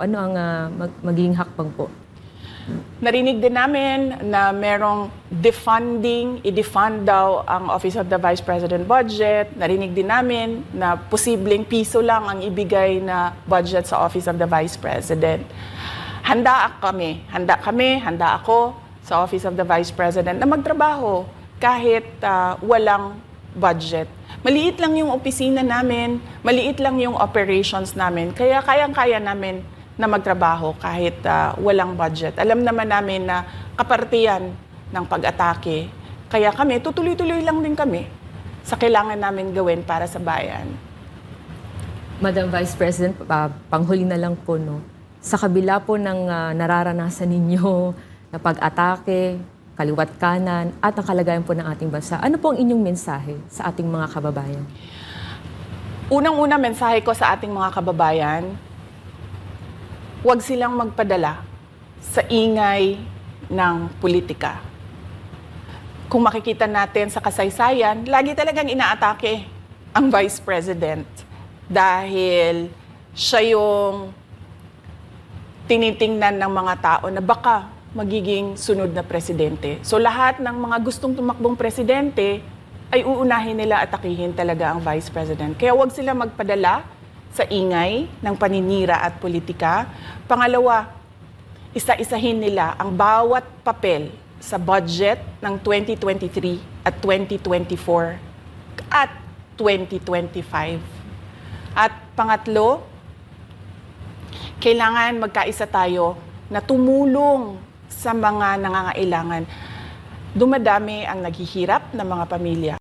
Ano ang ah, mag- magiging hakbang po? Narinig din namin na merong defunding, i-defund daw ang Office of the Vice President budget. Narinig din namin na posibleng piso lang ang ibigay na budget sa Office of the Vice President. Handa kami, handa kami, handa ako sa Office of the Vice President na magtrabaho kahit ah, walang budget. Maliit lang yung opisina namin, maliit lang yung operations namin, kaya kayang-kaya namin na magtrabaho kahit ah, walang budget. Alam naman namin na kapartiyan ng pag-atake. Kaya kami, tutuloy-tuloy lang din kami sa kailangan namin gawin para sa bayan. Madam Vice President, ah, panghuli na lang po, no? Sa kabila po ng ah, nararanasan ninyo na pag-atake, kaliwat kanan, at ang kalagayan po ng ating bansa, ano po ang inyong mensahe sa ating mga kababayan? Unang-una mensahe ko sa ating mga kababayan, huwag silang magpadala sa ingay ng politika. Kung makikita natin sa kasaysayan, lagi talagang inaatake ang Vice President dahil siya yung tinitingnan ng mga tao na baka magiging sunod na presidente. So lahat ng mga gustong tumakbong presidente ay uunahin nila atakihin talaga ang vice president. Kaya huwag sila magpadala sa ingay ng paninira at politika. Pangalawa, isa-isahin nila ang bawat papel sa budget ng 2023 at 2024 at 2025. At pangatlo, kailangan magkaisa tayo na tumulong sa mga nangangailangan. Dumadami ang naghihirap ng mga pamilya.